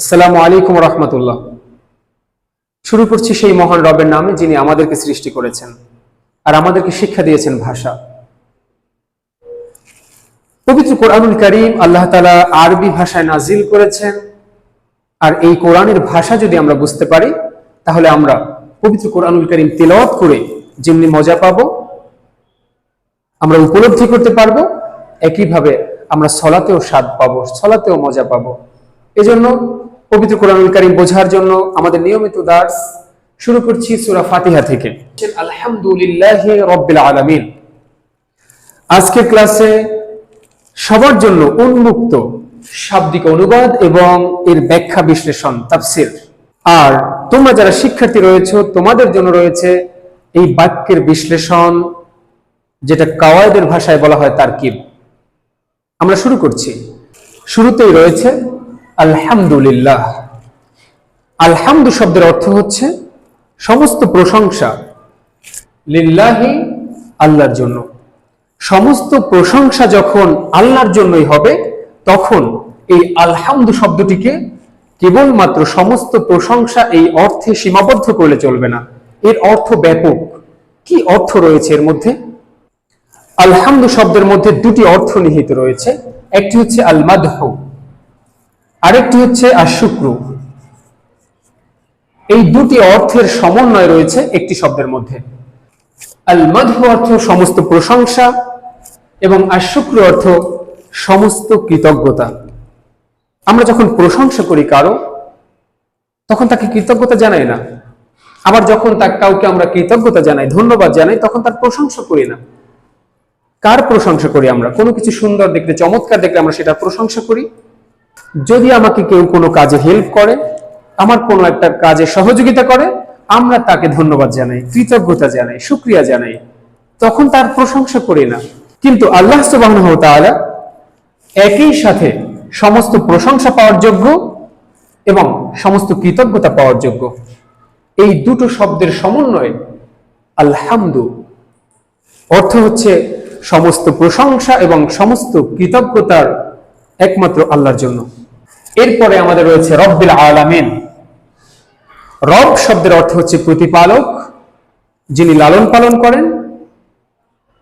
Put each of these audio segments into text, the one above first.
আসসালামু আলাইকুম রহমতুল্লাহ। শুরু করছি সেই মহান রবের নামে যিনি আমাদেরকে সৃষ্টি করেছেন আর আমাদেরকে শিক্ষা দিয়েছেন ভাষা। পবিত্র কোরআনুল করিম আল্লাহ তালা আরবি ভাষায় নাজিল করেছেন। আর এই কোরআনের ভাষা যদি আমরা বুঝতে পারি, তাহলে আমরা পবিত্র কোরআনুল করিম তেলাওয়াত করে যেমনি মজা পাবো, আমরা উপলব্ধি করতে পারব, একইভাবে আমরা সলাতেও স্বাদ পাবো, সলাতেও মজা পাবো। এজন্য পবিত্র কোরআনুল কারীম বোঝার জন্য আমাদের নিয়মিত দাস শুরু করছি সূরা ফাতিহা থেকে। আলহামদুলিল্লাহ রব্বিল আলামিন। আজকের ক্লাসে সবার জন্য উন্মুক্ত শাব্দিক অনুবাদ এবং এর ব্যাখ্যা বিশ্লেষণ, তাফসির। আর তোমরা যারা শিক্ষার্থী রয়েছে, তোমাদের জন্য রয়েছে এই বাক্যের বিশ্লেষণ, যেটা কাওয়ায়দের ভাষায় বলা হয় তার তারকিব। আমরা শুরু করছি। শুরুতেই রয়েছে আলহামদুলিল্লাহ। আলহামদু শব্দের অর্থ হচ্ছে সমস্ত প্রশংসা লিল্লাহি আল্লাহর জন্য। সমস্ত প্রশংসা যখন আল্লাহর জন্যই হবে, তখন এই আলহামদু শব্দটিকে কেবলমাত্র সমস্ত প্রশংসা এই অর্থে সীমাবদ্ধ করলে চলবে না। এর অর্থ ব্যাপক। কি অর্থ রয়েছে এর মধ্যে? আলহামদু শব্দের মধ্যে দুটি অর্থ নিহিত রয়েছে। একটি হচ্ছে আল মাদহ আরেকটি হচ্ছে আশুক্রু এই দুটি অর্থের সমন্বয় রয়েছে একটি শব্দের মধ্যে। আল মাদহ অর্থ সমস্ত প্রশংসা এবং আশুক্রু অর্থ সমস্ত কৃতজ্ঞতা। আমরা যখন প্রশংসা করি কারও, তখন তাকে কৃতজ্ঞতা জানাই না। আবার যখন তার কাউকে আমরা কৃতজ্ঞতা জানাই, ধন্যবাদ জানাই, তখন তার প্রশংসা করি না। কার প্রশংসা করি আমরা? কোনো কিছু সুন্দর দেখলে চমৎকার দেখলে আমরা সেটা প্রশংসা করি। যদি আমাকে কেউ কোনো কাজে হেল্প করে, আমার কোনো একটা কাজে সহযোগিতা করে, আমরা তাকে ধন্যবাদ জানাই, কৃতজ্ঞতা জানাই সুক্রিয়া জানাই। তখন তার প্রশংসা করি না। কিন্তু আল্লাহ তাআলা একই সাথে সমস্ত প্রশংসা পাওয়ার যোগ্য এবং সমস্ত কৃতজ্ঞতা পাওয়ার যোগ্য। এই দুটো শব্দের সমন্বয়ে আলহামদু অর্থ হচ্ছে সমস্ত প্রশংসা এবং সমস্ত কৃতজ্ঞতার একমাত্র আল্লাহর জন্য। এরপরে আমাদের রয়েছে রব্বিল আলামিন। রব শব্দের অর্থ হচ্ছে প্রতিপালক, যিনি লালন পালন করেন,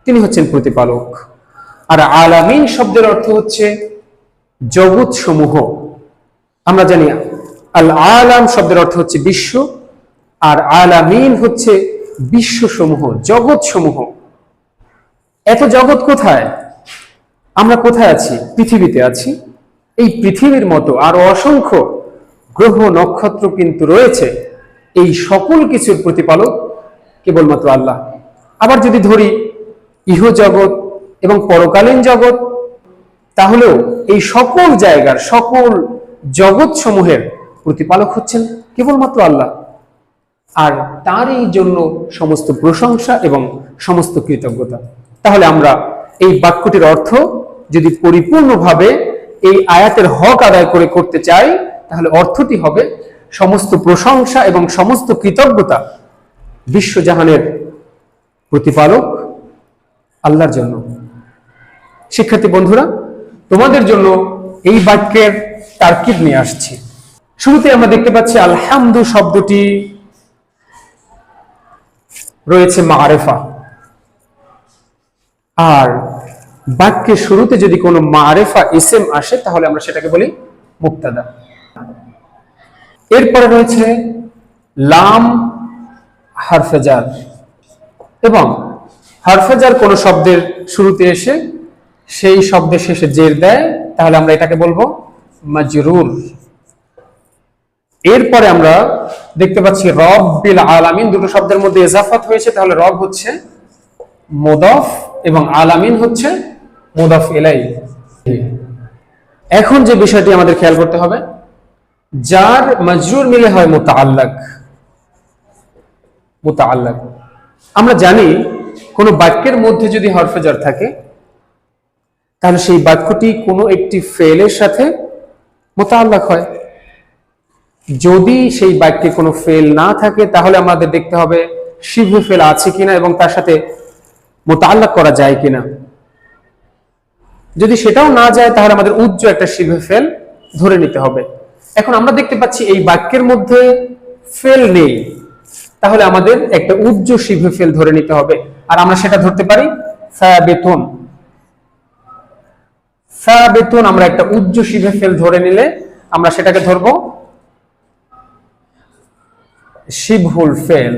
তিনি হচ্ছেন প্রতিপালক। আর আলামিন শব্দের অর্থ হচ্ছে জগৎ সমূহ আমরা জানি আল আলাম শব্দের অর্থ হচ্ছে বিশ্ব, আর আলামিন হচ্ছে বিশ্ব সমূহ জগৎ সমূহ এত জগৎ কোথায়? আমরা কোথায় আছি? পৃথিবীতে আছি। এই পৃথিবীর মতো আরও অসংখ্য গ্রহ নক্ষত্র কিন্তু রয়েছে। এই সকল কিছুর প্রতিপালক কেবলমাত্র আল্লাহ। আবার যদি ধরি ইহ জগৎ এবং পরকালীন জগৎ, তাহলেও এই সকল জায়গার, সকল জগৎ সমূহের প্রতিপালক হচ্ছেন কেবলমাত্র আল্লাহ। আর তারই জন্য সমস্ত প্রশংসা এবং সমস্ত কৃতজ্ঞতা। তাহলে আমরা এই বাক্যটির অর্থ যদি পরিপূর্ণভাবে এই আয়াতের হক আদায় করে করতে চাই, তাহলে অর্থটি হবে সমস্ত প্রশংসা এবং সমস্ত কৃতজ্ঞতা বিশ্বজাহানের প্রতিপালক আল্লাহর জন্য। শিক্ষার্থী বন্ধুরা, তোমাদের জন্য এই বাক্যের তার্কিব নিয়ে আসছি। শুরুতে আমরা দেখতে পাচ্ছি আলহামদু শব্দটি রয়েছে মারেফা। আর বাক্যের শুরুতে যদি কোনো মারেফা, ইসেম আসে, তাহলে আমরা সেটাকে বলি মুক্তাদা। এরপরে রয়েছে লাম হারফেজার এবং হারফেজার কোন শব্দের শুরুতে এসে সেই শব্দের শেষে জের দেয়, তাহলে আমরা এটাকে বলব মাজরুর। এরপরে আমরা দেখতে পাচ্ছি রব বিল আলামিন, দুটো শব্দের মধ্যে এজাফাত হয়েছে, তাহলে রব হচ্ছে মোদফ এবং আলামিন হচ্ছে মোদফ এলাই এখন যে বিষয়টি আমাদের খেয়াল করতে হবে, যার মজরুর মিলে হয় মোতাআল্লাক। মোতাআল্লাক। আমরা জানি কোনো বাক্যের মধ্যে যদি হরফেজার থাকে, তাহলে সেই বাক্যটি কোনো একটি ফেলের সাথে মোতাআল্লাক হয়। যদি সেই বাক্যে কোনো ফেল না থাকে, তাহলে আমাদের দেখতে হবে শিভে ফেল আছে কিনা এবং তার সাথে মোতা মোতাল্লাক করা যায় কিনা। যদি সেটাও না যায়, তাহলে আমাদের উজ্জ্ব একটা শিভে ফেল ধরে নিতে হবে। এখন আমরা দেখতে পাচ্ছি এই বাক্যের মধ্যে ফেল নেই। তাহলে আমাদের একটা উজ্জ শিভে ফেল ধরে নিতে হবে। আর আমরা সেটা ধরতে পারি বেতন বেতন আমরা একটা উজ্জ শিভে ফেল ধরে নিলে আমরা সেটাকে ধরবো শিবহুল ফেল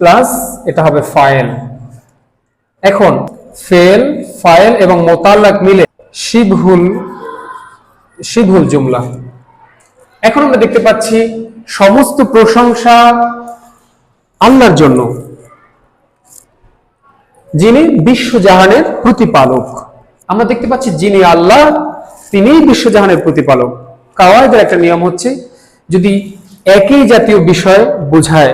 প্লাস এটা হবে ফাইল এখন ফেল, ফাইল এবং মোতাল্লাক মিলে শিবহুল শিবহুল জুমলা। এখন আমরা দেখতে পাচ্ছি সমস্ত প্রশংসা আল্লাহর জন্য, যিনি বিশ্বজাহানের প্রতিপালক। আমরা দেখতে পাচ্ছি যিনি আল্লাহ, তিনিই বিশ্বজাহানের প্রতিপালক। কাওয়ায়দের একটা নিয়ম হচ্ছে, যদি একই জাতীয় বিষয় বোঝায়,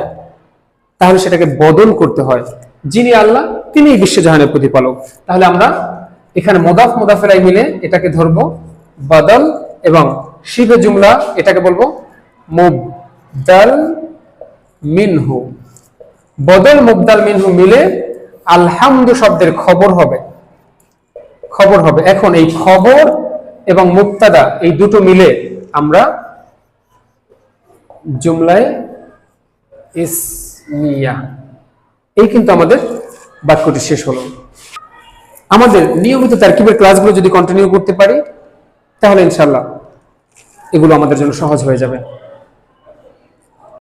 তাহলে সেটাকে বদল করতে হয়। যিনি আল্লাহ, তিনিই বিশ্বজাহানের প্রতিপালক। তাহলে আমরা এখানে মোদাফ, মোদাফেরাই মিলে এটাকে ধরবো, বদল এবং শিবে জুমলা এটাকে বলব মুবদাল মিনহু। বদল, মুবদাল মিনহু মিলে আলহামদু শব্দের খবর হবে। খবর হবে। এখন এই খবর এবং মুক্তাদা এই দুটো মিলে আমরা জুমলায় ইসমিয়া এই কিন্তু আমাদের বাক্যটি শেষ হলো। আমাদের নিয়মিত তারকিবের ক্লাসগুলো যদি কন্টিনিউ করতে পারি, তাহলে ইনশাল্লাহ এগুলো আমাদের জন্য সহজ হয়ে যাবে।